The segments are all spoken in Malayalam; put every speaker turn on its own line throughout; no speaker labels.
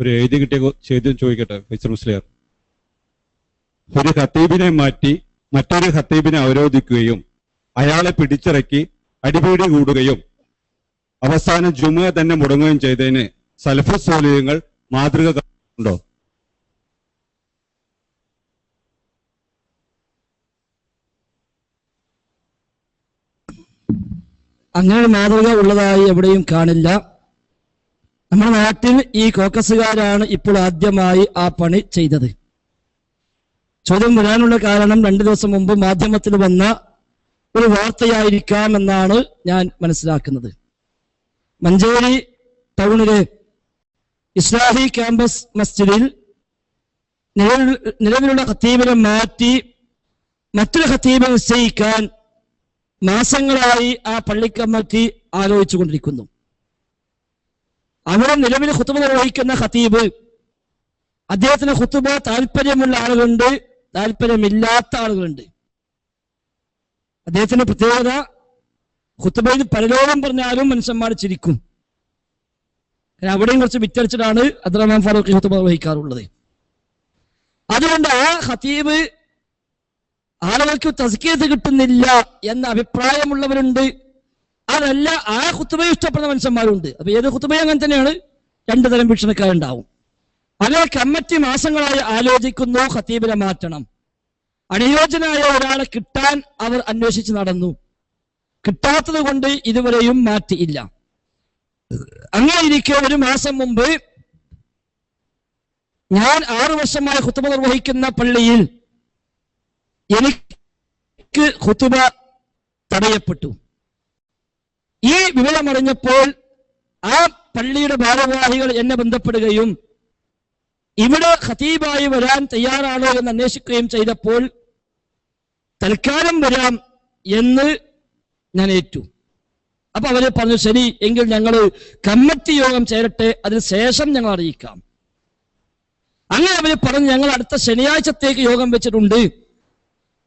ഒരു എഴുതി കിട്ടിയ ചോദ്യം ചോദിക്കട്ടെ ഫൈസൽ മുസ്ലിയാർ. ഒരു ഖത്തീബിനെ മാറ്റി മറ്റൊരു ഖത്തീബിനെ അവരോധിക്കുകയും അയാളെ പിടിച്ചിറക്കി അടിപിടി കൂടുകയും അവസാനം ജുമ തന്നെ മുടങ്ങുകയും ചെയ്തതിന് സൽഫു സോലിയങ്ങൾ മാതൃക ഉണ്ടോ?
അങ്ങനെ മാതൃക ഉള്ളതായി എവിടെയും കാണില്ല. നമ്മുടെ നാട്ടിൽ ഈ കോക്കസുകാരാണ് ഇപ്പോൾ ആദ്യമായി ആ പണി ചെയ്തത്. ചോദ്യം വരാനുള്ള കാരണം രണ്ടു ദിവസം മുമ്പ് മാധ്യമത്തിൽ വന്ന ഒരു വാർത്തയായിരിക്കാം എന്നാണ് ഞാൻ മനസ്സിലാക്കുന്നത്. മഞ്ചേരി ടൗണിലെ ഇസ്ലാഹി ക്യാമ്പസ് മസ്ജിദിൽ നിലവിലുള്ള ഖത്തീബിനെ മാറ്റി മറ്റൊരു ഖത്തീബെ നിശ്ചയിക്കാൻ മാസങ്ങളായി ആ പള്ളിക്കമ്മറ്റി കമ്മിറ്റി ആലോചിച്ചു കൊണ്ടിരിക്കുന്നു അവിടെ നിലവിൽ ഹുത്തുബ നിർവഹിക്കുന്ന ഖത്തീബ് അദ്ദേഹത്തിന് ഹുത്തുബ താല്പര്യമുള്ള ആളുകളുണ്ട്. താല്പര്യമില്ലാത്ത ആളുകളുണ്ട്. അദ്ദേഹത്തിന്റെ പ്രത്യേകത ഹുത്തുബയിൽ പരലോകം പറഞ്ഞാലും മനുഷ്യന്മാർ ചിരിക്കും. അവിടെയും കുറച്ച് വിറ്റടിച്ചിട്ടാണ് അബ്ദുറഹ്മാൻ ഫാറൂഖി ഹുത്തുബ നിർവഹിക്കാറുള്ളത്. അതുകൊണ്ട് ആ ഹത്തീബ് ആളുകൾക്ക് തസ്കീത് കിട്ടുന്നില്ല എന്ന അഭിപ്രായമുള്ളവരുണ്ട്. അതല്ല ആ കുത്തുബയെ ഇഷ്ടപ്പെടുന്ന മനുഷ്യന്മാരുണ്ട്. അപ്പൊ ഏത് കുത്തുബയും അങ്ങനെ തന്നെയാണ്. രണ്ടു തരം വീക്ഷണക്കാരുണ്ടാവും. പല കമ്മറ്റി മാസങ്ങളായി ആലോചിക്കുന്നു ഖത്തീബിനെ മാറ്റണം. അനുയോജ്യനായ ഒരാളെ കിട്ടാൻ അവർ അന്വേഷിച്ച് നടന്നു. കിട്ടാത്തത് കൊണ്ട് ഇതുവരെയും മാറ്റിയില്ല അങ്ങനെ ഇരിക്കെ ഒരു മാസം മുമ്പ് ഞാൻ ആറു വർഷമായി കുത്തുബ നിർവഹിക്കുന്ന പള്ളിയിൽ എനിക്ക് കുത്തുബ തടയപ്പെട്ടു. ഈ വിവരമറിഞ്ഞപ്പോൾ ആ പള്ളിയുടെ ഭാരവാഹികൾ എന്നെ ബന്ധപ്പെടുകയും ഇവിടെ ഖതീബായി വരാൻ തയ്യാറാണോ എന്ന് അന്വേഷിക്കുകയും ചെയ്തപ്പോൾ തൽക്കാലം വരാം എന്ന് ഞാൻ ഏറ്റു. അപ്പൊ അവർ പറഞ്ഞു ശരി എങ്കിൽ ഞങ്ങൾ കമ്മിറ്റി യോഗം ചേരട്ടെ അതിന് ശേഷം ഞങ്ങൾ അറിയിക്കാം. അങ്ങനെ അവർ പറഞ്ഞു ഞങ്ങൾ അടുത്ത ശനിയാഴ്ചത്തേക്ക് യോഗം വെച്ചിട്ടുണ്ട്.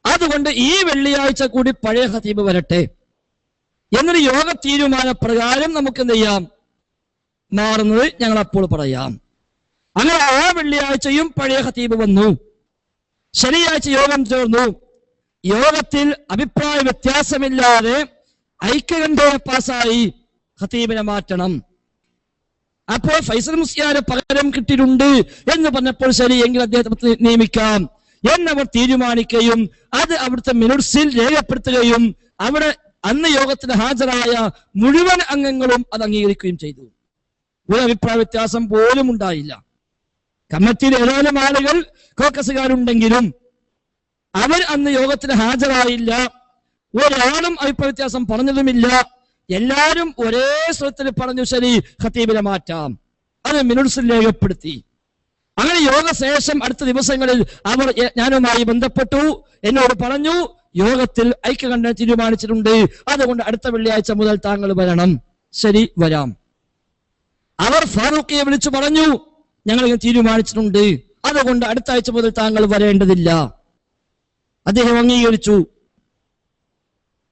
അതുകൊണ്ട് ഈ വെള്ളിയാഴ്ച കൂടി പഴയ ഖതീബ് വരട്ടെ. എന്നൊരു യോഗ തീരുമാന പ്രകാരം നമുക്ക് എന്ത് ചെയ്യാം? മാറുന്നത് ഞങ്ങൾ അപ്പോൾ പറയാം. അങ്ങനെ ആ വെള്ളിയാഴ്ചയും പഴയ ഖതീബ് വന്നു. ശനിയാഴ്ച യോഗം ചേർന്നു. യോഗത്തിൽ അഭിപ്രായ വ്യത്യാസമില്ലാതെ ഐക്യകണ്ഠേന പാസായി ഖതീബിനെ മാറ്റണം. അപ്പോൾ ഫൈസൽ മുസ്ലിയാരെ പകരം കിട്ടിയിട്ടുണ്ട് എന്ന് പറഞ്ഞപ്പോൾ ശരി എങ്കിൽ അദ്ദേഹത്തെ നിയമിക്കാം എന്നവർ തീരുമാനിക്കുകയും അത് അവിടുത്തെ മിനുട്സിൽ രേഖപ്പെടുത്തുകയും അവിടെ അന്ന് യോഗത്തിന് ഹാജരായ മുഴുവൻ അംഗങ്ങളും അത് അംഗീകരിക്കുകയും ചെയ്തു. ഒരു അഭിപ്രായ വ്യത്യാസം പോലും ഉണ്ടായില്ല. കമ്മിറ്റിയിൽ ഏതാനും ആളുകൾ കോക്കസുകാരുണ്ടെങ്കിലും അവർ അന്ന് യോഗത്തിന് ഹാജരായില്ല. ഒരാളും അഭിപ്രായ വ്യത്യാസം പറഞ്ഞതുമില്ല. എല്ലാവരും ഒരേ സ്വരത്തിൽ പറഞ്ഞു ശരി ഖത്തീബിനെ മാറ്റാം. അത് മിനുട്സിൽ രേഖപ്പെടുത്തി. അങ്ങനെ യോഗശേഷം അടുത്ത ദിവസങ്ങളിൽ അവർ ഞാനുമായി ബന്ധപ്പെട്ടു. എന്നോട് പറഞ്ഞു യോഗത്തിൽ ഐക്യകണ്ഠന തീരുമാനിച്ചിട്ടുണ്ട്. അതുകൊണ്ട് അടുത്ത വെള്ളിയാഴ്ച മുതൽ താങ്കൾ വരണം. ശരി വരാം. അവർ ഫാറൂഖിയെ വിളിച്ചു പറഞ്ഞു ഞങ്ങൾ ഇങ്ങനെ തീരുമാനിച്ചിട്ടുണ്ട്. അതുകൊണ്ട് അടുത്ത ആഴ്ച മുതൽ താങ്കൾ വരേണ്ടതില്ല. അദ്ദേഹം അംഗീകരിച്ചു.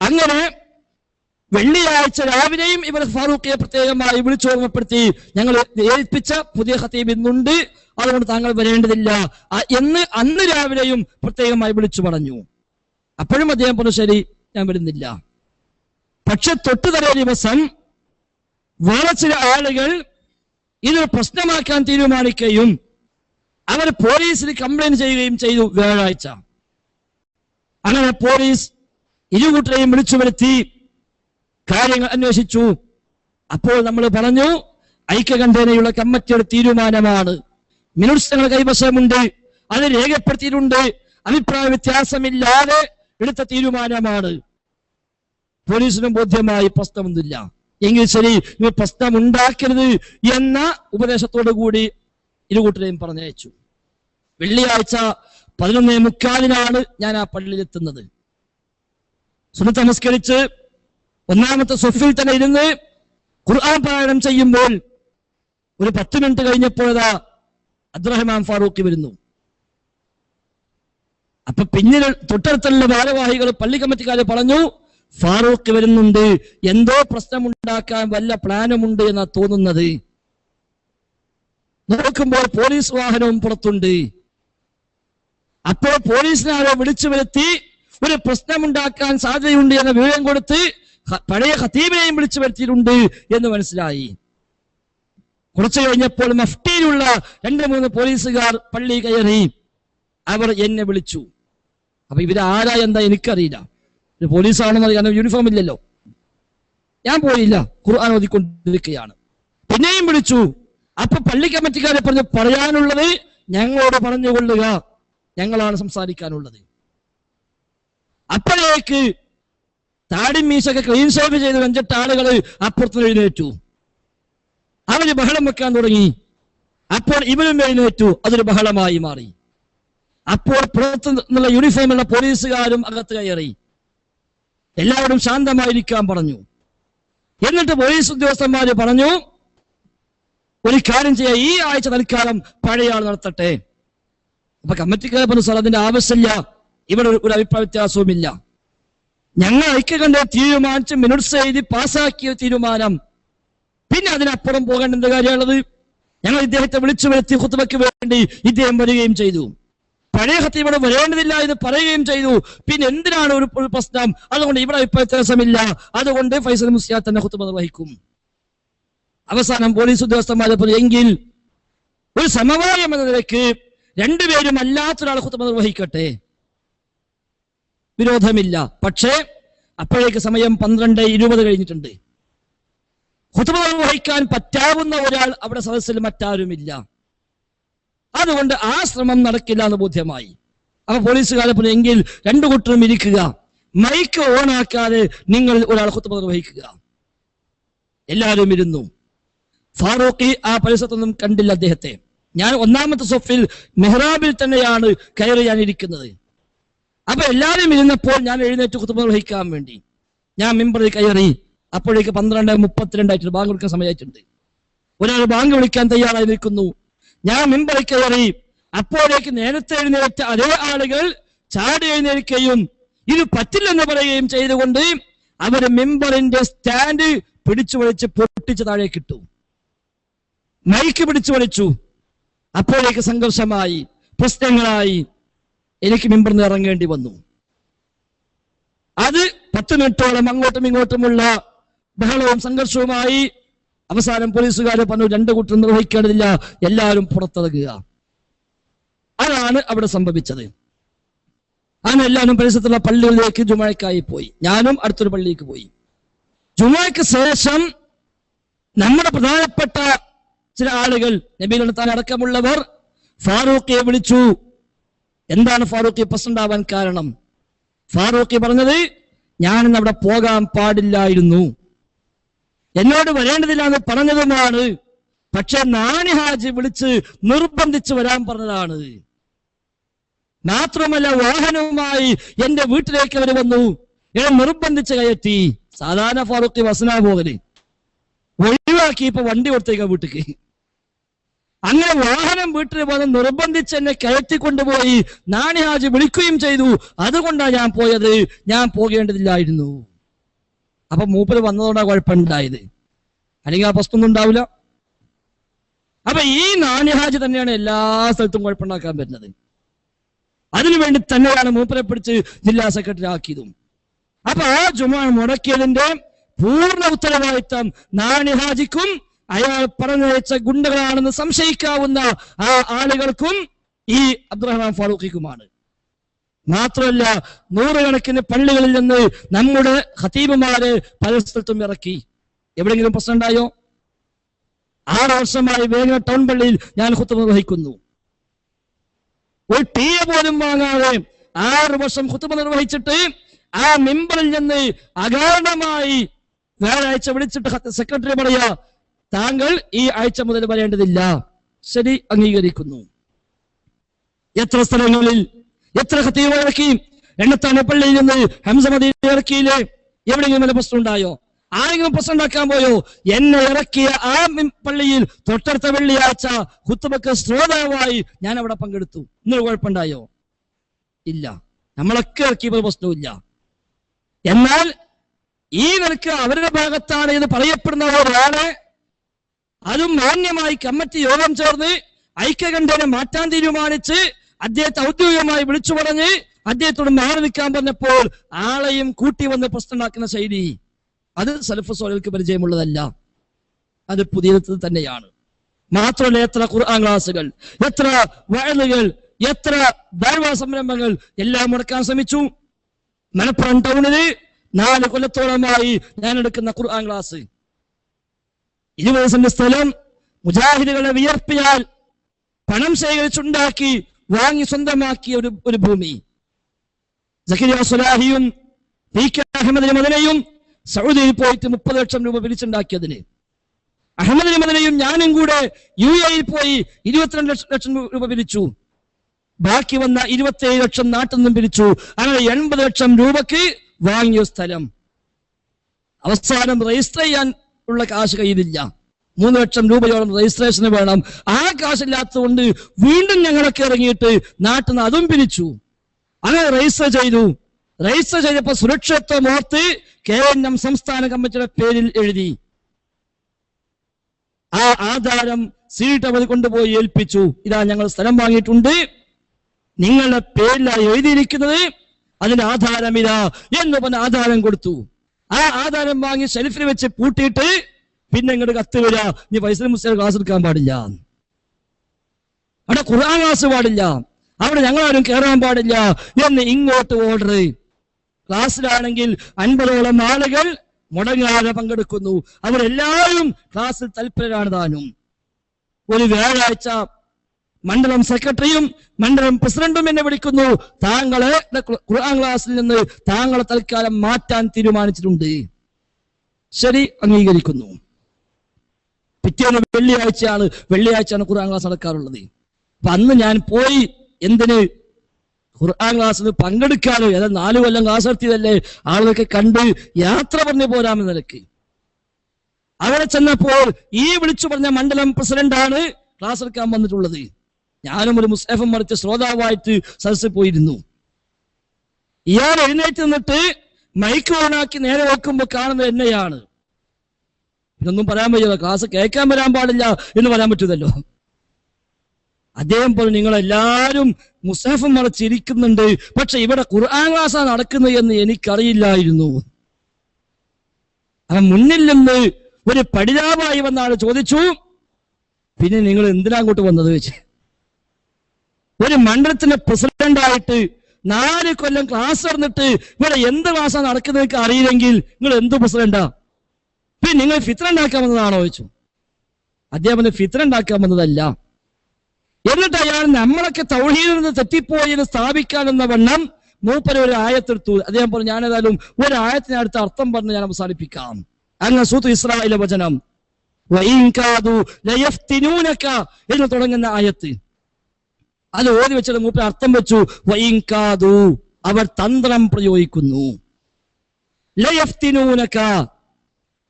അങ്ങനെ വെള്ളിയാഴ്ച രാവിലെയും ഇവർ ഫാറൂഖിയെ പ്രത്യേകമായി വിളിച്ചു ഓർമ്മപ്പെടുത്തി ഞങ്ങൾ ഏൽപ്പിച്ച പുതിയ ഹത്തീബ് ഇന്നുണ്ട്. അതുകൊണ്ട് താങ്കൾ വരേണ്ടതില്ല. എന്ന് അന്ന് രാവിലെയും പ്രത്യേകമായി വിളിച്ചു പറഞ്ഞു. അപ്പോഴും അദ്ദേഹം പറഞ്ഞു ശരി ഞാൻ വരുന്നില്ല. പക്ഷെ തൊട്ടു തലേ ദിവസം വേറെ ചില ആളുകൾ ഇതൊരു പ്രശ്നമാക്കാൻ തീരുമാനിക്കുകയും അവർ പോലീസിൽ കംപ്ലൈന്റ് ചെയ്യുകയും ചെയ്തു വ്യാഴാഴ്ച. അങ്ങനെ പോലീസ് ഇരുകൂട്ടരെയും വിളിച്ചു വരുത്തി കാര്യങ്ങൾ അന്വേഷിച്ചു. അപ്പോൾ നമ്മൾ പറഞ്ഞു ഐക്യകണ്ഠേനയുള്ള കമ്മിറ്റിയുടെ തീരുമാനമാണ്. മിനുസ് ഞങ്ങളുടെ കൈവശമുണ്ട് അത് രേഖപ്പെടുത്തിയിട്ടുണ്ട് അഭിപ്രായ വ്യത്യാസമില്ലാതെ എടുത്ത തീരുമാനമാണ്. പോലീസിനും ബോധ്യമായി പ്രശ്നമൊന്നുമില്ല. എങ്കിൽ ശരി നിങ്ങൾ പ്രശ്നം ഉണ്ടാക്കരുത് എന്ന ഉപദേശത്തോടു കൂടി ഇരുകൂട്ടരെയും പറഞ്ഞയച്ചു. വെള്ളിയാഴ്ച പതിനൊന്നേ മുക്കാലിനാണ് ഞാൻ ആ പള്ളിയിലെത്തുന്നത്. സുന്നത്ത് നമസ്കരിച്ച് ഒന്നാമത്തെ സൊഫിൽ തന്നെ ഇരുന്ന് ഖുർആൻ പാരായണം ചെയ്യുമ്പോൾ ഒരു പത്ത് മിനിറ്റ് കഴിഞ്ഞപ്പോഴതാ അബ്ദുറഹ്മാൻ ഫാറൂഖി വരുന്നു. അപ്പൊ പിന്നിൽ തൊട്ടടുത്തുള്ള ഭാരവാഹികൾ പള്ളി കമ്മിറ്റിക്കാര് പറഞ്ഞു ഫാറൂഖ് വരുന്നുണ്ട്. എന്തോ പ്രശ്നമുണ്ടാക്കാൻ വല്ല പ്ലാനുമുണ്ട് എന്നാ തോന്നുന്നത്. നോക്കുമ്പോൾ പോലീസ് വാഹനവും പുറത്തുണ്ട്. അപ്പോൾ പോലീസിനെ ആരോ വിളിച്ചു വരുത്തി ഒരു പ്രശ്നമുണ്ടാക്കാൻ സാധ്യതയുണ്ട് എന്ന വിവരം കൊടുത്ത് പഴയ ഖത്തീബിനെയും വിളിച്ചു വരുത്തിയിട്ടുണ്ട് എന്ന് മനസ്സിലായി. കുറച്ചു കഴിഞ്ഞപ്പോൾ മഫ്റ്റിയിലുള്ള രണ്ട് മൂന്ന് പോലീസുകാർ പള്ളി കയറി. അവർ എന്നെ വിളിച്ചു. അപ്പൊ ഇവർ ആരാ എന്താ എനിക്കറിയില്ല. ഇത് പോലീസാണെന്ന് അറിയാൻ യൂണിഫോം ഇല്ലല്ലോ. ഞാൻ പോയില്ല. ഖുർആൻ ഓതിക്കൊണ്ടിരിക്കുകയാണ്. പിന്നെയും വിളിച്ചു. അപ്പൊ പള്ളി കമ്മിറ്റിക്കാരെ പറഞ്ഞു പറയാനുള്ളത് ഞങ്ങളോട് പറഞ്ഞുകൊള്ളുക. ഞങ്ങളാണ് സംസാരിക്കാനുള്ളത്. അപ്പോഴേക്ക് താടി മീശൊക്കെ ക്ലീൻ ഷേവ് ചെയ്ത് അഞ്ചെട്ട് ആളുകൾ അപ്പുറത്ത് എഴുന്നേറ്റു. അവർ ബഹളം വെക്കാൻ തുടങ്ങി. അപ്പോൾ ഇവരും എഴുന്നേറ്റു. അതൊരു ബഹളമായി മാറി. അപ്പോൾ പുറത്ത് നിന്നുള്ള യൂണിഫോമുള്ള പോലീസുകാരും അകത്ത് കയറി. എല്ലാവരും ശാന്തമായിരിക്കാൻ പറഞ്ഞു. എന്നിട്ട് പോലീസ് ഉദ്യോഗസ്ഥന്മാര് പറഞ്ഞു ഒരു കാര്യം ചെയ്യാം ഈ ആഴ്ച തൽക്കാലം പഴയ നടത്തട്ടെ. അപ്പൊ കമ്മിറ്റിക്കാരെ പറഞ്ഞു സാർ അതിന്റെ ആവശ്യമില്ല. ഇവിടെ ഒരു- ഒരു അഭിപ്രായ വ്യത്യാസവുമില്ല. ഞങ്ങൾ ഐക്യകണ്ഠ തീരുമാനിച്ച് മിനിറ്റ്സ് എഴുതി പാസാക്കിയ തീരുമാനം. പിന്നെ അതിനപ്പുറം പോകേണ്ട എന്ത് കാര്യമുള്ളത് ഞങ്ങൾ ഇദ്ദേഹത്തെ വിളിച്ചു വരുത്തി കുത്തുവയ്ക്ക് വേണ്ടി ഇദ്ദേഹം വരികയും ചെയ്തു. പഴയ ഹത്തീബോട് വരേണ്ടതില്ല എന്ന് പറയുകയും ചെയ്തു. പിന്നെ എന്തിനാണ് ഒരു പ്രശ്നം? അതുകൊണ്ട് ഇവിടെ അഭിപ്രായ വ്യത്യാസമില്ല. അതുകൊണ്ട് ഫൈസൽ മുസ്ലിയാ തന്നെ കുത്തുബ നിർവഹിക്കും. അവസാനം പോലീസ് ഉദ്യോഗസ്ഥന്മാരെ പോലെ എങ്കിൽ ഒരു സമവായം എന്ന നിലയ്ക്ക് രണ്ടുപേരും അല്ലാത്തൊരാൾ കുത്തുബ നിർവഹിക്കട്ടെ. വിരോധമില്ല. പക്ഷേ അപ്പോഴേക്ക് സമയം പന്ത്രണ്ട് ഇരുപത് കഴിഞ്ഞിട്ടുണ്ട്. ഖുത്ബ നിർവഹിക്കാൻ പറ്റാവുന്ന ഒരാൾ അവിടെ സദസ്സിൽ മറ്റാരുമില്ല. അതുകൊണ്ട് ആ ശ്രമം നടക്കില്ല എന്ന് ബോധ്യമായി. അപ്പൊ പോലീസുകാരെ പറഞ്ഞു എങ്കിൽ രണ്ടു കൂട്ടരും ഇരിക്കുക. മൈക്ക് ഓൺ ആക്കാതെ നിങ്ങൾ ഒരാൾ കുത്തുമ നിർവഹിക്കുക എല്ലാവരും ഇരുന്നു. ഫാറൂഖി ആ പരിസരത്തൊന്നും കണ്ടില്ല അദ്ദേഹത്തെ. ഞാൻ ഒന്നാമത്തെ സൊഫിൽ മെഹ്റാബിൽ തന്നെയാണ് കയറി ഞാൻ ഇരിക്കുന്നത് അപ്പൊ എല്ലാവരും ഇരുന്നപ്പോൾ ഞാൻ എഴുന്നേറ്റ് കുത്തുമ നിർവഹിക്കാൻ വേണ്ടി. ഞാൻ മെമ്പറിൽ കയറി. അപ്പോഴേക്ക് പന്ത്രണ്ട് മുപ്പത്തിരണ്ടായിട്ടുണ്ട്. ബാങ്ക് വിളിക്കാൻ സമയമായിട്ടുണ്ട്. ഒരാൾ ബാങ്ക് വിളിക്കാൻ തയ്യാറായി നിൽക്കുന്നു. ഞാൻ മിമ്പറി കയറി. അപ്പോഴേക്ക് നേരത്തെ എഴുന്നേറ്റ അതേ ആളുകൾ ചാടി എഴുന്നേൽക്കുകയും ഇത് പറ്റില്ലെന്ന് പറയുകയും ചെയ്തുകൊണ്ട് അവർ മിമ്പറിന്റെ സ്റ്റാൻഡ് പിടിച്ചു വലിച്ച് പൊട്ടിച്ച് താഴേക്ക് ഇട്ടു മൈക്ക് പിടിച്ചു വലിച്ചു. അപ്പോഴേക്ക് സംഘർഷമായി പ്രശ്നങ്ങളായി എനിക്ക് മിമ്പർന്ന് ഇറങ്ങേണ്ടി വന്നു. അത് പത്ത് മിനിറ്റോളം അങ്ങോട്ടും ഇങ്ങോട്ടുമുള്ള ബഹളവും സംഘർഷവുമായി അവസാനം പോലീസുകാർ പറഞ്ഞു രണ്ട് കുട്ടി നിർവഹിക്കേണ്ടതില്ല എല്ലാവരും പുറത്തിറങ്ങുക. അതാണ് അവിടെ സംഭവിച്ചത്. അങ്ങനെ എല്ലാവരും പരിസരത്തുള്ള പള്ളികളിലേക്ക് ജുമഴക്കായി പോയി. ഞാനും അടുത്തൊരു പള്ളിയിലേക്ക് പോയി. ജുമയ്ക്ക് ശേഷം നമ്മുടെ പ്രധാനപ്പെട്ട ചില ആളുകൾ നബീൽ താൻ അടക്കമുള്ളവർ ഫാറൂഖിയെ വിളിച്ചു. എന്താണ് ഫാറൂഖി പ്രസിഡന്റ് കാരണം? ഫാറൂഖി പറഞ്ഞത് ഞാനിന്ന് അവിടെ പോകാൻ പാടില്ലായിരുന്നു. എന്നോട് വരേണ്ടതില്ല എന്ന് പറഞ്ഞതുമാണ്. പക്ഷെ നാനി ഹാജി വിളിച്ച് നിർബന്ധിച്ച് വരാൻ പറഞ്ഞതാണ്. മാത്രമല്ല വാഹനവുമായി എന്റെ വീട്ടിലേക്ക് അവർ വന്നു. എന്നെ നിർബന്ധിച്ച് കയറ്റി. സാധാരണ ഫാറൂഖി വസന പോകൽ ഒഴിവാക്കി ഇപ്പൊ വണ്ടി കൊടുത്തേക്ക വീട്ടിക്ക്. അങ്ങനെ വാഹനം വീട്ടിൽ വന്ന് നിർബന്ധിച്ച് എന്നെ കയറ്റി കൊണ്ടുപോയി നാണി ഹാജി വിളിക്കുകയും ചെയ്തു. അതുകൊണ്ടാണ് ഞാൻ പോയത്. ഞാൻ പോകേണ്ടതില്ലായിരുന്നു. അപ്പൊ മൂപ്പര് വന്നതുകൊണ്ടാണ് കുഴപ്പമുണ്ടായത്. അല്ലെങ്കിൽ ആ പ്രശ്നമൊന്നും ഉണ്ടാവില്ല. അപ്പൊ ഈ നാണ്യഹാജ് തന്നെയാണ് എല്ലാ സ്ഥലത്തും കുഴപ്പമുണ്ടാക്കാൻ പറ്റുന്നത്. അതിനുവേണ്ടി തന്നെയാണ് മൂപ്പരെ പിടിച്ച് ജില്ലാ സെക്രട്ടറി ആക്കിയതും. അപ്പൊ ആ ജുമാ മുടക്കിയതിന്റെ പൂർണ ഉത്തരവാദിത്തം നാണിഹാജിക്കും അയാൾ പറഞ്ഞയച്ച ഗുണ്ടകളാണെന്ന് സംശയിക്കാവുന്ന ആ ആളുകൾക്കും ഈ അബ്ദുറഹ്മാൻ ഫാറൂഖിക്കുമാണ്. മാത്രമല്ല നൂറുകണക്കിന് പള്ളികളിൽ നിന്ന് നമ്മുടെ ഖത്തീബുമാര് പല സ്ഥലത്തും ഇറക്കി. എവിടെയെങ്കിലും പ്രശ്നം ഉണ്ടായോ? ആറ് വർഷമായി വേഗം ടൗൺ പള്ളിയിൽ ഞാൻ ഹുത്തു നിർവഹിക്കുന്നു. ഒരു ടീയ പോലും വാങ്ങാതെ ആറ് വർഷം ഹുത്തുമ നിർവഹിച്ചിട്ട് ആ മെമ്പറിൽ നിന്ന് അകാരണമായി വ്യാഴാഴ്ച വിളിച്ചിട്ട് സെക്രട്ടറി പറയാ താങ്കൾ ഈ ആഴ്ച മുതൽ വരേണ്ടതില്ല. ശരി അംഗീകരിക്കുന്നു. എത്ര സ്ഥലങ്ങളിൽ എത്ര ഹത്തീവ് ഇറക്കി എണ്ണത്താണ് പള്ളിയിൽ നിന്ന് ഹംസമതി ഇറക്കിയില്ലേ? എവിടെയെങ്കിലും വല്ല പ്രശ്നം ഉണ്ടായോ? ആരെങ്കിലും പ്രശ്നം ഉണ്ടാക്കാൻ പോയോ? എന്നെ ഇറക്കിയ ആ പള്ളിയിൽ തൊട്ടടുത്ത വെള്ളിയാഴ്ച കുത്തുബക്ക് ശ്രോതാവായി ഞാൻ അവിടെ പങ്കെടുത്തു. ഇന്നൊരു കുഴപ്പമുണ്ടായോ? ഇല്ല. നമ്മളൊക്കെ ഇറക്കിയപ്പോൾ പ്രശ്നമില്ല എന്നാൽ ഈ നിലയ്ക്ക് അവരുടെ ഭാഗത്താണ് എന്ന് പറയപ്പെടുന്ന ഒരാളെ അതും മാന്യമായി കമ്മിറ്റി യോഗം ചേർന്ന് ഐക്യകണ്ഠനെ മാറ്റാൻ തീരുമാനിച്ച് അദ്ദേഹത്തെ ഔദ്യോഗികമായി വിളിച്ചു പറഞ്ഞ് അദ്ദേഹത്തോട് മാറി നിൽക്കാൻ പറഞ്ഞപ്പോൾ ആളെയും കൂട്ടി വന്ന് പ്രശ്നമുണ്ടാക്കുന്ന ശൈലി അത് സലഫ് സോലർക്ക് പരിചയമുള്ളതല്ല. അത് പുതിയത് തന്നെയാണ്. മാത്രമല്ല എത്ര ഖുർആൻ ക്ലാസുകൾ എത്ര വയലുകൾ എത്ര ദൈവ സംരംഭങ്ങൾ എല്ലാം മുടക്കാൻ ശ്രമിച്ചു. മലപ്പുറം ടൗണിൽ നാല് കൊല്ലത്തോളമായി ഞാൻ എടുക്കുന്ന ഖുർആൻ ക്ലാസ്. ഇരുപത് സെന്റ് സ്ഥലം മുജാഹിദുകളെ വിയർപ്പിയാൽ പണം ശേഖരിച്ചുണ്ടാക്കി വാങ്ങി സ്വന്തമാക്കിയ ഒരു ഒരു ഭൂമി. സുലാഹിയും പി കെ അഹമ്മദ് മദനയും സൗദിയിൽ പോയിട്ട് മുപ്പത് ലക്ഷം രൂപ പിരിച്ചുണ്ടാക്കിയതിന്. അഹമ്മദ് മദനയും ഞാനും കൂടെ യു എയിൽ പോയി ഇരുപത്തിരണ്ട് ലക്ഷം രൂപ പിരിച്ചു. ബാക്കി വന്ന ഇരുപത്തിയേഴ് ലക്ഷം നാട്ടിൽ നിന്നും പിരിച്ചു. അങ്ങനെ എൺപത് ലക്ഷം രൂപക്ക് വാങ്ങിയ സ്ഥലം. അവസാനം രജിസ്റ്റർ ചെയ്യാൻ ഉള്ള കാശ് കയ്യിലില്ല. മൂന്ന് ലക്ഷം രൂപയോളം രജിസ്ട്രേഷന് വേണം. ആ കാശില്ലാത്തതുകൊണ്ട് വീണ്ടും ഞങ്ങളൊക്കെ ഇറങ്ങിയിട്ട് നാട്ടിൽ നിന്ന് അതും പിരിച്ചു. അങ്ങനെ രജിസ്റ്റർ ചെയ്തു. രജിസ്റ്റർ ചെയ്തപ്പോ സുരക്ഷിതത്വം ഓർത്ത് കെ എൻ എം സംസ്ഥാന കമ്മിറ്റിയുടെ പേരിൽ എഴുതി. ആ ആധാരം സീറ്റ് അവർ കൊണ്ടുപോയി ഏൽപ്പിച്ചു. ഇതാ ഞങ്ങൾ സ്ഥലം വാങ്ങിയിട്ടുണ്ട്. നിങ്ങളുടെ പേരിലാണ് എഴുതിയിരിക്കുന്നത്. അതിന്റെ ആധാരം ഇതാ എന്ന് പറഞ്ഞ ആധാരം കൊടുത്തു. ആ ആധാരം വാങ്ങി ഷെൽഫിൽ വെച്ച് പൂട്ടിയിട്ട് പിന്നെ ഇങ്ങോട്ട് കത്ത് വരിക. നീ പൈസ മുസ്ലിം ക്ലാസ് എടുക്കാൻ പാടില്ല. അവിടെ ഖുർആൻ ക്ലാസ് പാടില്ല. അവിടെ ഞങ്ങളാരും കയറാൻ പാടില്ല. എന്ന് ഇങ്ങോട്ട് ഓർഡർ ക്ലാസ്സിലാണെങ്കിൽ അൻപതോളം ആളുകൾ മുടങ്ങാതെ പങ്കെടുക്കുന്നു. അവരെല്ലാവരും ക്ലാസ്സിൽ തൽപരരാണ് താനും. ഒരു വ്യാഴാഴ്ച മണ്ഡലം സെക്രട്ടറിയും മണ്ഡലം പ്രസിഡന്റും എന്നെ വിളിക്കുന്നു. താങ്കളെ ഖുർആൻ ക്ലാസ്സിൽ നിന്ന് താങ്കളെ തൽക്കാലം മാറ്റാൻ തീരുമാനിച്ചിട്ടുണ്ട്. ശരി അംഗീകരിക്കുന്നു. പിറ്റേന്ന് വെള്ളിയാഴ്ചയാണ് വെള്ളിയാഴ്ചയാണ് ഖുർആൻ ക്ലാസ് നടക്കാറുള്ളത്. അപ്പൊ അന്ന് ഞാൻ പോയി എന്തിന്? ഖുർആൻ ക്ലാസ്സിന് പങ്കെടുക്കാനോ. ഏതാ നാലു കൊല്ലം ക്ലാസ് നടത്തിയതല്ലേ? ആളുകളൊക്കെ കണ്ട് യാത്ര പറഞ്ഞു പോരാമെന്ന നിലയ്ക്ക്. അവിടെ ചെന്നപ്പോൾ ഈ വിളിച്ചു പറഞ്ഞ മണ്ഡലം പ്രസിഡന്റാണ് ക്ലാസ് എടുക്കാൻ വന്നിട്ടുള്ളത്. ഞാനും ഒരു മുസ്തഫം മറിച്ച് ശ്രോതാവായിട്ട് സദസ്സിൽ പോയിരുന്നു. ഇയാൾ എഴുന്നേറ്റ് നിന്നിട്ട് മൈക്ക് ഓണാക്കി നേരെ നോക്കുമ്പോൾ കാണുന്നത് എന്നെയാണ്. ഇതൊന്നും പറയാൻ പറ്റില്ല ക്ലാസ് കേൾക്കാൻ വരാൻ പാടില്ല എന്ന് പറയാൻ പറ്റുമല്ലോ അദ്ദേഹം പറഞ്ഞു നിങ്ങൾ മുസാഫ് മറച്ചിരിക്കുന്നുണ്ട്. പക്ഷെ ഇവിടെ ഖുർആൻ ക്ലാസ്സാണ് നടക്കുന്നത് എന്ന് എനിക്കറിയില്ലായിരുന്നു. അവൻ മുന്നിൽ നിന്ന് ഒരു പഠിതാവായി വന്ന ആൾ ചോദിച്ചു പിന്നെ നിങ്ങൾ എന്തിനാ അങ്ങോട്ട് വന്നത്? വെച്ച് ഒരു മണ്ഡലത്തിന്റെ പ്രസിഡന്റായിട്ട് നാല് കൊല്ലം ക്ലാസ് നടന്നിട്ട് ഇവിടെ എന്ത് ക്ലാസ്സാണ് നടക്കുന്നത് അറിയില്ലെങ്കിൽ നിങ്ങൾ എന്ത് പ്രസിഡന്റാ? പിന്നെ നിങ്ങൾ ഫിത്ര ഉണ്ടാക്കാൻ വന്നതാണോ ചോദിച്ചു. അദ്ദേഹം ഫിത്ര ഉണ്ടാക്കാൻ വന്നതല്ല. എന്നിട്ട് അയാൾ നമ്മളൊക്കെ തൗഹീദിൽ നിന്ന് തെറ്റിപ്പോയി സ്ഥാപിക്കാൻ സ്ഥാപിക്കാനെന്ന വണ്ണം മൂപ്പര ഒരു ആയത്തെടുത്തു. അദ്ദേഹം പറഞ്ഞു ഞാൻ ഏതായാലും ഒരു ആയത്തിന് അടുത്ത അർത്ഥം പറഞ്ഞ് ഞാൻ അവസാനിപ്പിക്കാം. അങ്ങ് സൂത്ത് ഇസ്രായേലിലെ വചനം. എന്ന് തുടങ്ങുന്ന ആയത്ത്. അത് ഓതി വെച്ചിട്ട് മൂപ്പർ അർത്ഥം വെച്ചു. വൈകാതു അവർ തന്ത്രം പ്രയോഗിക്കുന്നു.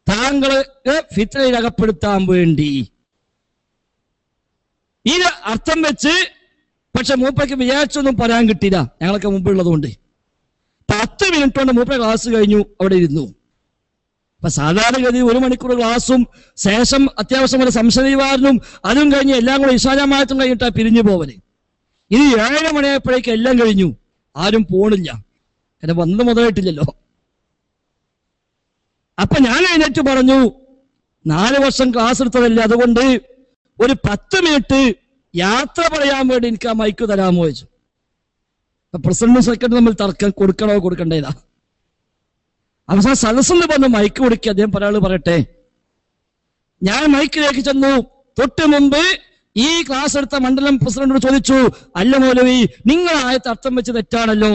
താങ്കളെ ഫിത്രയിൽ അകപ്പെടുത്താൻ വേണ്ടി. ഇത് അർത്ഥം വെച്ച് പക്ഷെ മൂപ്പയ്ക്ക് വിചാരിച്ചൊന്നും പറയാൻ കിട്ടിയില്ല. ഞങ്ങളൊക്കെ മുമ്പുള്ളതുകൊണ്ട് പത്ത് മിനിറ്റ് കൊണ്ട് മൂപ്പ ക്ലാസ് കഴിഞ്ഞു അവിടെ ഇരുന്നു. അപ്പൊ സാധാരണഗതി ഒരു മണിക്കൂർ ക്ലാസ്സും ശേഷം അത്യാവശ്യം ഒരു സംശയവാരനും അതും കഴിഞ്ഞ് എല്ലാം കൂടെ ഇഷാജാമായത്തും കഴിഞ്ഞിട്ടാ പിരിഞ്ഞു പോവൽ. ഇനി ഏഴ് മണിയായപ്പോഴേക്കും എല്ലാം കഴിഞ്ഞു. ആരും പോണില്ല. എന്നെ വന്ന് മുതലായിട്ടില്ലല്ലോ. അപ്പൊ ഞാൻ എഴുന്നേറ്റ് പറഞ്ഞു നാല് വർഷം ക്ലാസ് എടുത്തതല്ലേ അതുകൊണ്ട് ഒരു പത്ത് മിനിറ്റ് യാത്ര പറയാൻ വേണ്ടി എനിക്ക് ആ മൈക്ക് തരാമോ ചോദിച്ചു. പ്രസിഡന്റ് സെക്രട്ടറി തമ്മിൽ തർക്കം കൊടുക്കണോ കൊടുക്കണ്ടേതാ അവസാന സദസ്സെന്ന് പറഞ്ഞ് മൈക്ക് കൊടുക്കുക അദ്ദേഹം പറയാൾ പറയട്ടെ. ഞാൻ മൈക്കിലേക്ക് ചെന്നു. തൊട്ട് മുമ്പ് ഈ ക്ലാസ് എടുത്ത മണ്ഡലം പ്രസിഡന്റിനോട് ചോദിച്ചു അല്ല മൗലവി നിങ്ങൾ ആയത്ത് അർത്ഥം വെച്ച് തെറ്റാണല്ലോ.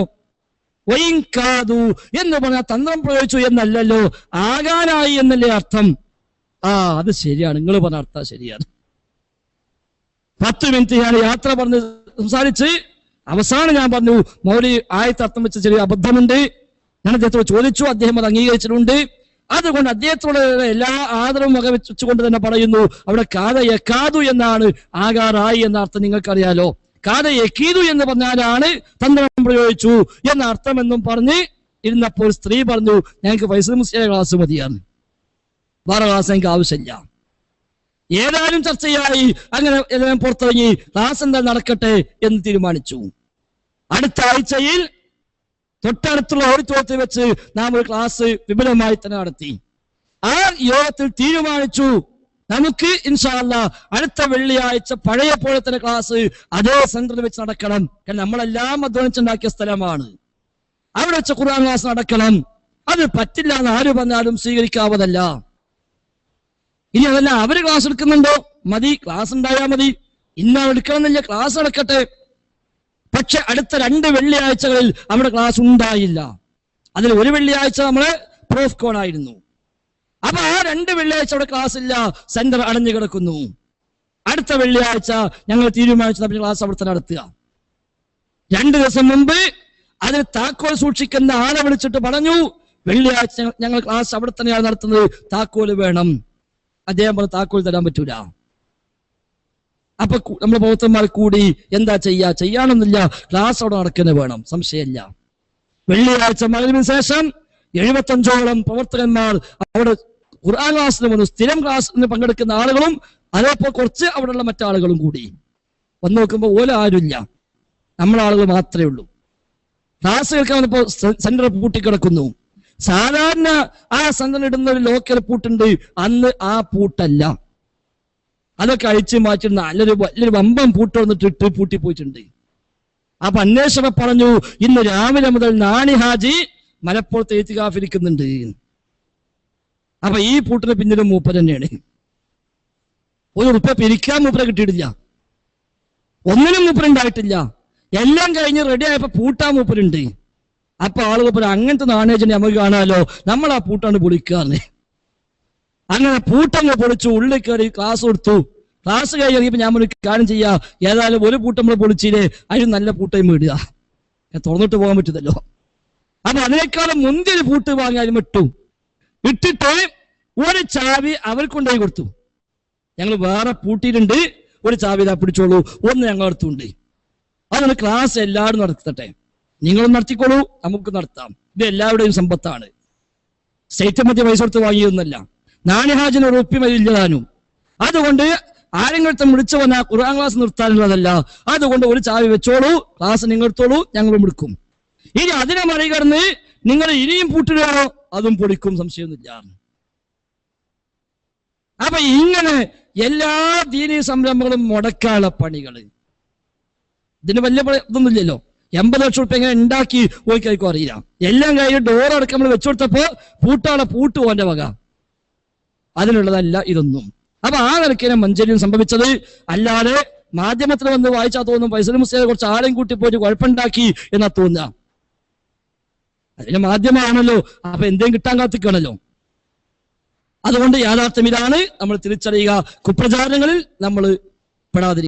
വൈകാതു എന്ന് പറഞ്ഞ തന്ത്രം പ്രയോഗിച്ചു എന്നല്ലല്ലോ ആകാനായി എന്നല്ലേ അർത്ഥം? ആ അത് ശരിയാണ്. നിങ്ങൾ പറഞ്ഞ അർത്ഥം ശരിയാണ്. പത്ത് മിനിറ്റ് ഞാൻ യാത്ര പറഞ്ഞ് സംസാരിച്ച് അവസാനം ഞാൻ പറഞ്ഞു മൗലി ആയത്ത് അർത്ഥം വെച്ച ചെറിയ അബദ്ധമുണ്ട്. ഞാൻ അദ്ദേഹത്തോട് ചോദിച്ചു അദ്ദേഹം അത് അംഗീകരിച്ചിട്ടുണ്ട്. അതുകൊണ്ട് അദ്ദേഹത്തോട് എല്ലാ ആദരവും വക വെച്ചുകൊണ്ട് തന്നെ പറയുന്നു അവിടെ കാത കാതു എന്നാണ് ആകാറായി എന്ന അർത്ഥം നിങ്ങൾക്കറിയാലോ? കാത യക്കീതു എന്ന് പറഞ്ഞാലാണ് തന്ത്രം പ്രയോഗിച്ചു എന്ന അർത്ഥമെന്നും പറഞ്ഞ് ഇരുന്നപ്പോൾ സ്ത്രീ പറഞ്ഞു ഞങ്ങൾക്ക് ഫൈസൽ മുസ്ലിം ക്ലാസ് മതിയാണ് വേറെ ക്ലാസ് എനിക്ക് ആവശ്യമില്ല. ഏതായാലും ചർച്ചയായി. അങ്ങനെ എല്ലാം പുറത്തിറങ്ങി. ക്ലാസ് എന്താ നടക്കട്ടെ എന്ന് തീരുമാനിച്ചു. അടുത്ത ആഴ്ചയിൽ തൊട്ടടുത്തുള്ള ഓഡിറ്റോറിയത്തിൽ വെച്ച് നാം ഒരു ക്ലാസ് വിപുലമായി തന്നെ നടത്തി. ആ യോഗത്തിൽ തീരുമാനിച്ചു. നമുക്ക് ഇൻഷാല്ല അടുത്ത വെള്ളിയാഴ്ച പഴയ പോലെ തന്നെ ക്ലാസ് അതേ സെന്ററിൽ വെച്ച് നടക്കണം. കാരണം നമ്മളെല്ലാം അധ്വാനിച്ചുണ്ടാക്കിയ സ്ഥലമാണ്. അവിടെ വെച്ച് ഖുർആൻ ക്ലാസ് നടക്കണം. അത് പറ്റില്ല എന്ന് ആര് പറഞ്ഞാലും സ്വീകരിക്കാവതല്ല. ഇനി അതല്ല അവർ ക്ലാസ് എടുക്കുന്നുണ്ടോ? മതി ക്ലാസ് ഉണ്ടായാൽ മതി. ഇന്നാൾ എടുക്കണമെന്നില്ല ക്ലാസ് നടക്കട്ടെ. പക്ഷെ അടുത്ത രണ്ട് വെള്ളിയാഴ്ചകളിൽ അവിടെ ക്ലാസ് ഉണ്ടായില്ല. അതിൽ ഒരു വെള്ളിയാഴ്ച നമ്മൾ പ്രൂഫ് കോൺ ആയിരുന്നു. അപ്പൊ ആ രണ്ട് വെള്ളിയാഴ്ച അവിടെ ക്ലാസ് ഇല്ല സെന്റർ അടഞ്ഞു കിടക്കുന്നു. അടുത്ത വെള്ളിയാഴ്ച ഞങ്ങൾ തീരുമാനിച്ചു നമ്മൾ ക്ലാസ് അവിടെ തന്നെ നടത്തുക. രണ്ടു ദിവസം മുമ്പ് അതിന് താക്കോൽ സൂക്ഷിക്കുന്ന ആളെ വിളിച്ചിട്ട് പറഞ്ഞു വെള്ളിയാഴ്ച ഞങ്ങൾ- ക്ലാസ് അവിടെ തന്നെയാണ് നടത്തുന്നത്. താക്കോൽ വേണം. അദ്ദേഹം പറഞ്ഞു താക്കോൽ തരാൻ പറ്റൂല. അപ്പൊ നമ്മുടെ പൗത്രന്മാർ കൂടി എന്താ ചെയ്യാ? ചെയ്യാനൊന്നുമില്ല. ക്ലാസ് അവിടെ നടക്കുന്നത് വേണം. സംശയമില്ല. വെള്ളിയാഴ്ച മകനു ശേഷം എഴുപത്തഞ്ചോളം പ്രവർത്തകന്മാർ അവിടെ ഖുർആൻ ക്ലാസ്സിന് വന്നു സ്ഥിരം ക്ലാസ്സിന് പങ്കെടുക്കുന്ന ആളുകളും അതേപോലെ കുറച്ച് അവിടെയുള്ള മറ്റാളുകളും കൂടി. വന്നു നോക്കുമ്പോൾ ഓല ആരുമില്ല നമ്മളാളുകൾ മാത്രമേ ഉള്ളൂ. ക്ലാസ് കേൾക്കാൻ വന്നപ്പോ സെ- സെന്റർ പൂട്ടിക്കിടക്കുന്നു. സാധാരണ ആ സെന്റർ ഇടുന്ന ഒരു ലോക്കൽ പൂട്ടുണ്ട്. അന്ന് ആ പൂട്ടല്ല. അതൊക്കെ അഴിച്ച് മാറ്റി നല്ലൊരു വലിയൊരു വമ്പം പൂട്ട് വന്നിട്ട് ഇട്ട് പൂട്ടി പോയിട്ടുണ്ട്. അപ്പൊ അന്വേഷണം പറഞ്ഞു ഇന്ന് രാവിലെ മുതൽ നാണി ഹാജി മലപ്പുറത്ത് ഏറ്റുകാഫിരിക്കുന്നുണ്ട് അപ്പൊ ഈ പൂട്ടിന് പിന്നിൽ മൂപ്പ തന്നെയാണ്. ഒരു ഉറുപ്പ പിരിക്കാൻ മൂപ്പരെ കിട്ടിയിട്ടില്ല. ഒന്നിനും മൂപ്പരുണ്ടായിട്ടില്ല എല്ലാം കഴിഞ്ഞ് റെഡി ആയപ്പോ പൂട്ടാൻ മൂപ്പരുണ്ട്. അപ്പൊ ആളുകൾ പറയും അങ്ങനത്തെ നാണേജിനെ നമുക്ക് കാണാലോ? നമ്മൾ ആ പൂട്ടാണ് പൊളിക്കാറ് അങ്ങനെ പൂട്ടങ്ങ് പൊളിച്ചു ഉള്ളിൽ കയറി ക്ലാസ് കൊടുത്തു. ക്ലാസ് കഴിഞ്ഞപ്പോൾ ഞാൻ ഒരു കാര്യം ചെയ്യാ. ഏതായാലും ഒരു പൂട്ടം നമ്മൾ പൊളിച്ചില്ലേ അതിന് നല്ല പൂട്ടയും ഞാൻ തുറന്നിട്ട് പോകാൻ പറ്റുന്നല്ലോ അപ്പൊ അതിനേക്കാളും മുന്തിയ പൂട്ട് വാങ്ങി അതിന് ഇട്ടു. ഇട്ടിട്ട് ഒരു ചാവി കൊണ്ടുപോയി കൊടുത്തു. ഞങ്ങൾ വേറെ പൂട്ടിയിട്ടുണ്ട്. ഒരു ചാവി ഇതാ പിടിച്ചോളൂ. ഒന്ന് ഞങ്ങൾ അടുത്തുണ്ട് അതാണ് ക്ലാസ് എല്ലാവരും നടത്തട്ടെ. നിങ്ങളും നടത്തിക്കോളൂ നമുക്ക് നടത്താം. ഇത് എല്ലാവരുടെയും സമ്പത്താണ്. സ്റ്റേറ്റ് മധ്യ പൈസ കൊടുത്ത് വാങ്ങിയൊന്നല്ല നാണിഹാജിന് ഒരു അതുകൊണ്ട് ആരെങ്കിലും വിളിച്ചു വന്നാൽ ഖുർആൻ ക്ലാസ് നിർത്താനുള്ളതല്ല. അതുകൊണ്ട് ഒരു ചാവി വെച്ചോളൂ ക്ലാസ് നിങ്ങൾ എടുത്തോളൂ ഞങ്ങളും എടുക്കും. ഇനി അതിനെ മറികടന്ന് നിങ്ങൾ ഇനിയും പൂട്ടിടുകയാണോ? അതും പൊളിക്കും സംശയമൊന്നുമില്ല. അപ്പൊ ഇങ്ങനെ എല്ലാ ദീനീ സംരംഭങ്ങളും മുടക്കാനുള്ള പണികൾ ഇതിന് വലിയ ഇതൊന്നുമില്ലല്ലോ. എൺപത് ലക്ഷം റുപ്യ എങ്ങനെ ഉണ്ടാക്കി ഓയ്ക്കാർക്കും അറിയില്ല. എല്ലാം കഴിഞ്ഞ് ഡോറടക്കം നമ്മൾ വെച്ചു കൊടുത്തപ്പോ പൂട്ടാളെ പൂട്ട് പോന്റെ വക. അതിനുള്ളതല്ല ഇതൊന്നും. അപ്പൊ ആ നിലക്കിനെ മഞ്ചേരിയും സംഭവിച്ചത് അല്ലാതെ മാധ്യമത്തിൽ വന്ന് വായിച്ചാൽ തോന്നും ഫൈസൽ മുസ്ലിയെ കുറച്ച് ആളെയും കൂട്ടി പോയിട്ട് കുഴപ്പമുണ്ടാക്കി എന്നാ തോന്നുക. അതിന് മാധ്യമമാണല്ലോ. അപ്പൊ എന്തേലും കിട്ടാൻ കാത്തിക്കണല്ലോ അതുകൊണ്ട് യാഥാർത്ഥ്യം ഇതാണ് നമ്മൾ തിരിച്ചറിയുക. കുപ്രചാരങ്ങളിൽ നമ്മൾ പെടാതിരിക്കുക.